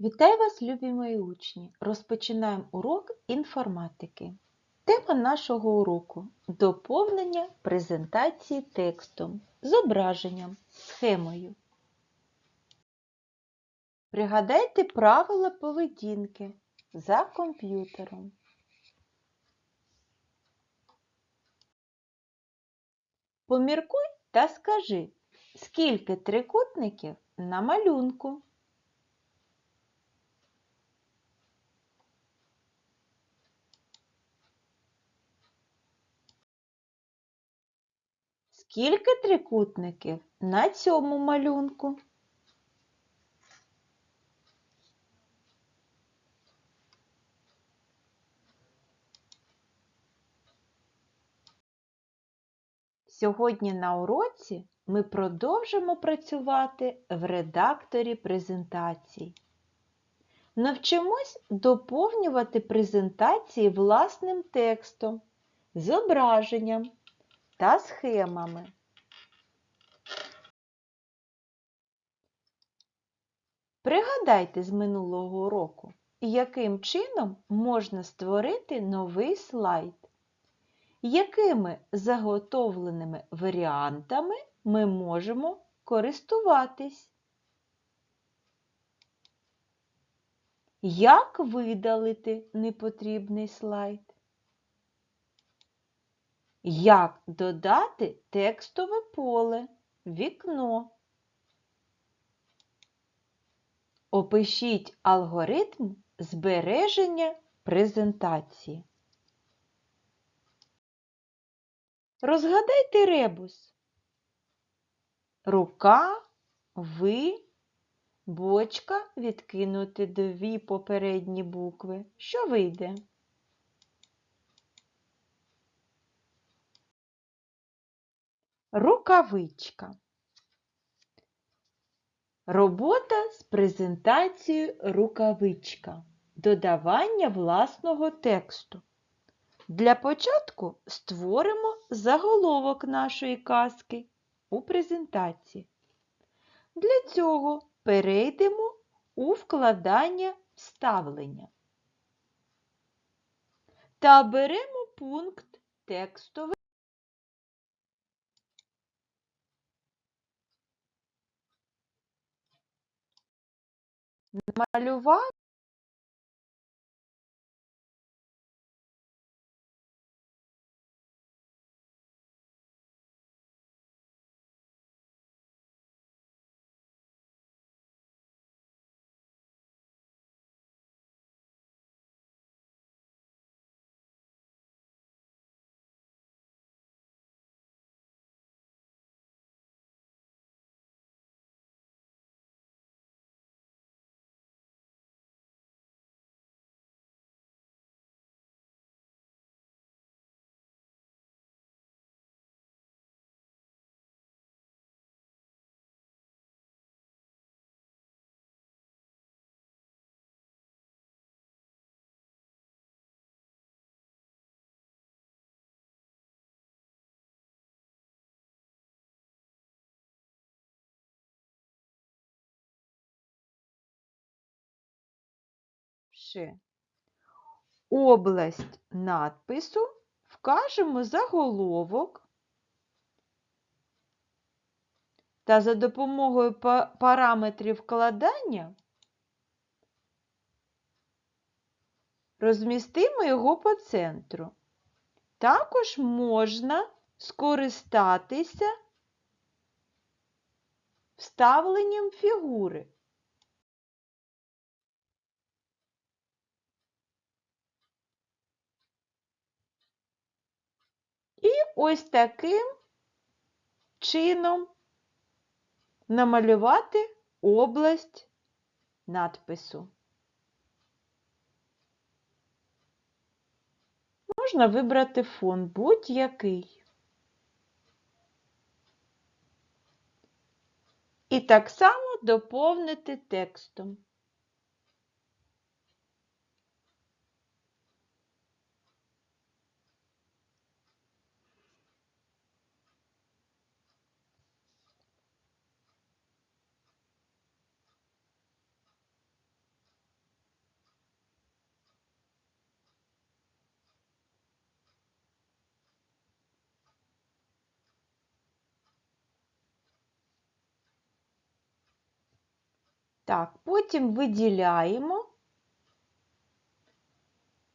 Вітаю вас, любі мої учні! Розпочинаємо урок інформатики. Тема нашого уроку доповнення презентації текстом, зображенням, схемою. Пригадайте правила поведінки за комп'ютером. Поміркуй та скажи, скільки трикутників на малюнку. Скільки трикутників на цьому малюнку? Сьогодні на уроці ми продовжимо працювати в редакторі презентацій. Навчимось доповнювати презентації власним текстом, зображенням та схемами. Пригадайте з минулого року, яким чином можна створити новий слайд, якими заготовленими варіантами ми можемо користуватись. Як видалити непотрібний слайд? Як додати текстове поле, вікно? Опишіть алгоритм збереження презентації. Розгадайте ребус. Рука, ви, бочка відкинути дві попередні букви. Що вийде? Рукавичка. Робота з презентацією рукавичка. Додавання власного тексту. Для початку створимо заголовок нашої казки у презентації. Для цього перейдемо у вкладання вставлення та беремо пункт текстове. Малювати Ще. Область надпису вкажемо заголовок та за допомогою параметрів вкладання розмістимо його по центру. Також можна скористатися вставленням фігури. І ось таким чином намалювати область надпису. Можна вибрати фон будь-який. І так само доповнити текстом. Так, потім виділяємо,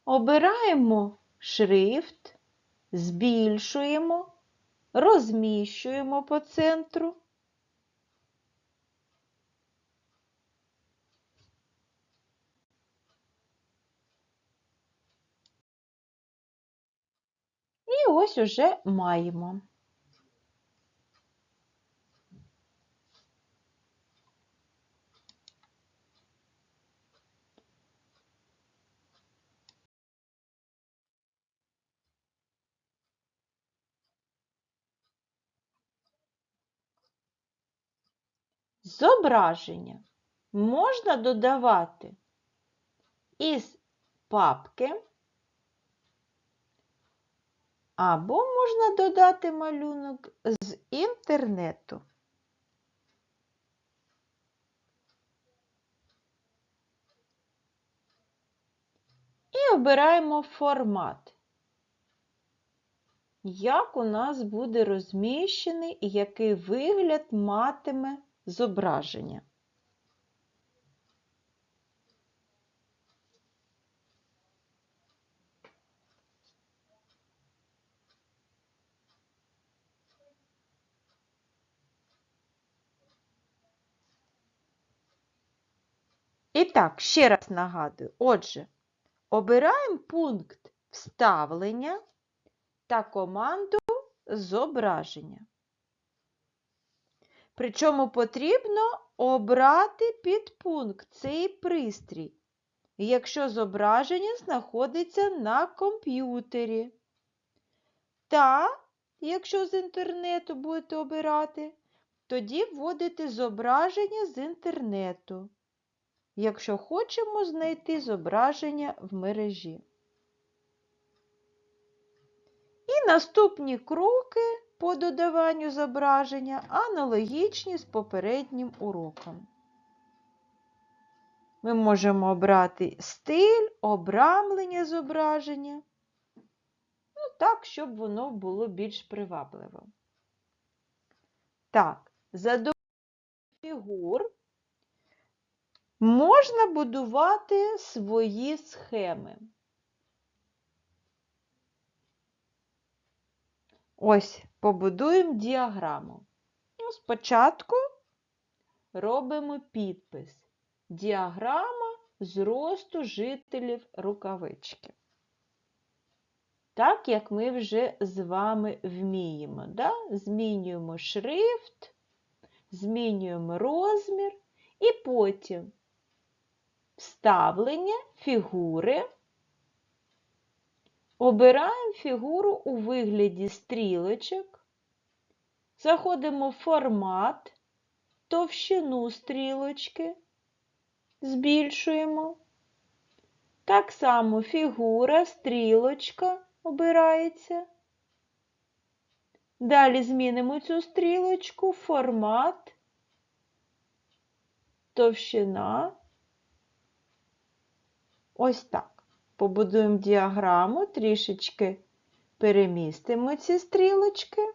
обираємо шрифт, збільшуємо, розміщуємо по центру. І ось уже маємо. Зображення можна додавати із папки, або можна додати малюнок з інтернету. І обираємо формат. Як у нас буде розміщений і який вигляд матиме зображення. І так, ще раз нагадую. Отже, обираємо пункт вставлення та команду зображення. Причому потрібно обрати підпункт цей пристрій, якщо зображення знаходиться на комп'ютері. Та, якщо з інтернету будете обирати, тоді вводите зображення з інтернету, якщо хочемо знайти зображення в мережі. І наступні кроки по додаванню зображення аналогічні з попереднім уроком. Ми можемо обрати стиль, обрамлення зображення, ну так, щоб воно було більш привабливо. Так, за допомогою фігур можна будувати свої схеми. Ось, побудуємо діаграму. Ну, Спочатку робимо підпис. Діаграма зросту жителів рукавички. Так, як ми вже з вами вміємо. Да? Змінюємо шрифт, змінюємо розмір і потім вставлення фігури. Обираємо фігуру у вигляді стрілочок, заходимо в формат, товщину стрілочки, збільшуємо. Так само фігура, стрілочка обирається. Далі змінимо цю стрілочку, формат, товщина. Ось так побудуємо діаграму, трішечки перемістимо ці стрілочки.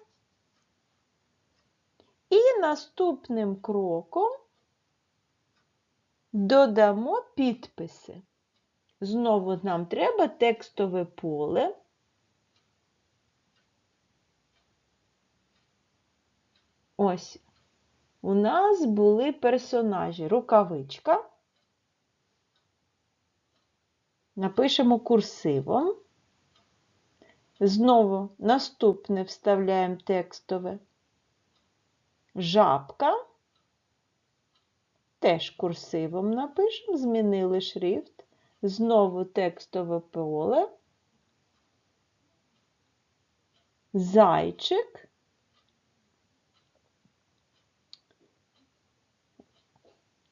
І наступним кроком додамо підписи. Знову нам треба текстове поле. Ось у нас були персонажі рукавичка. Напишемо курсивом. Знову наступне вставляємо текстове жабка. Теж курсивом напишемо, змінили шрифт. Знову текстове поле. Зайчик.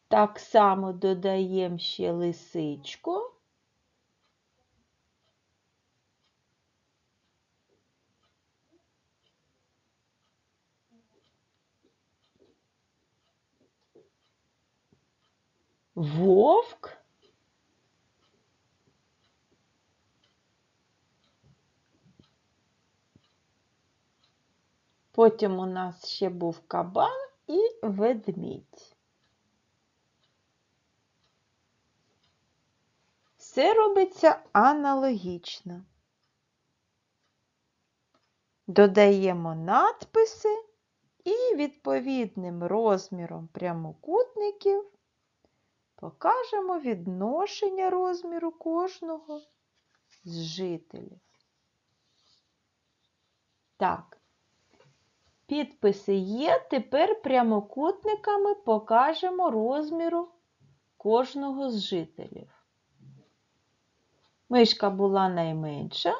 Так само додаємо ще лисичку. вовк Потім у нас ще був кабан і ведмідь. Все робиться аналогічно. Додаємо надписи і відповідним розміром прямокутників покажемо відношення розміру кожного з жителів. Так, підписи є, тепер прямокутниками покажемо розміру кожного з жителів. Мишка була найменша,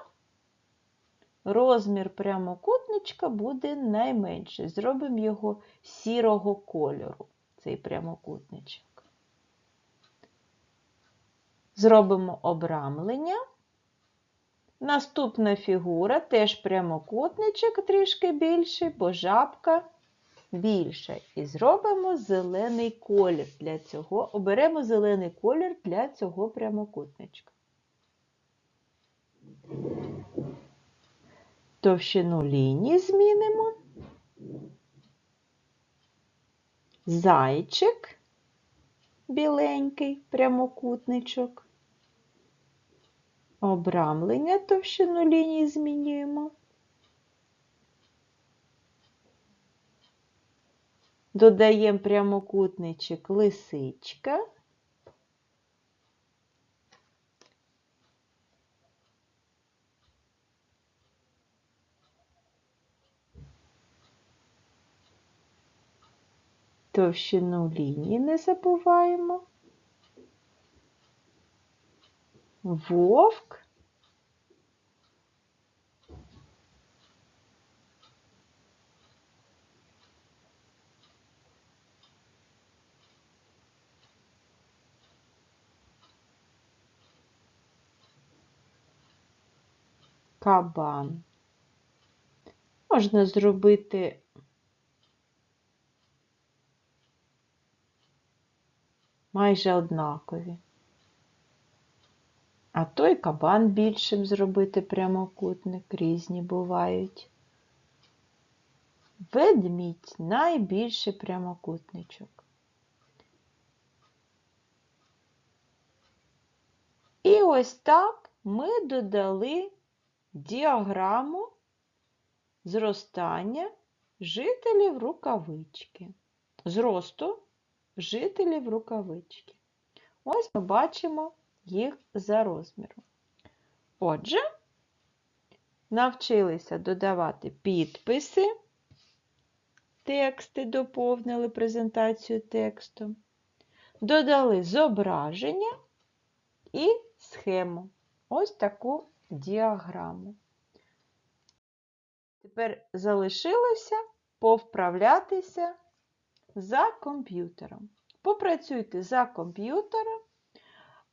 розмір прямокутничка буде найменший. Зробимо його сірого кольору, цей прямокутничок. Зробимо обрамлення. Наступна фігура теж прямокутничок трішки більший, бо жабка більша. І зробимо зелений колір для цього. Оберемо зелений колір для цього прямокутничка. Товщину лінії змінимо. Зайчик біленький прямокутничок. Обрамлення товщину лінії змінюємо. Додаємо прямокутничок лисичка. Товщину лінії не забуваємо. Вовк. Кабан. Можна зробити майже однакові. А той кабан більшим зробити прямокутник, різні бувають. Ведмідь найбільший прямокутничок. І ось так ми додали діаграму зростання жителів рукавички. Зросту жителів рукавички. Ось ми бачимо їх за розміром. Отже, навчилися додавати підписи, тексти доповнили презентацію текстом, додали зображення і схему. Ось таку діаграму. Тепер залишилося повправлятися за комп'ютером. Попрацюйте за комп'ютером,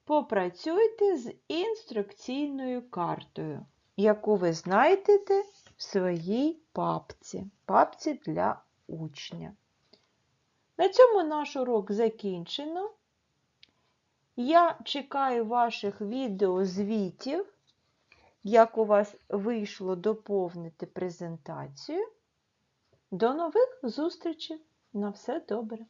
попрацюйте з інструкційною картою, яку ви знайдете в своїй папці, папці для учня. На цьому наш урок закінчено. Я чекаю ваших відеозвітів, як у вас вийшло доповнити презентацію. До нових зустрічей! На все добре!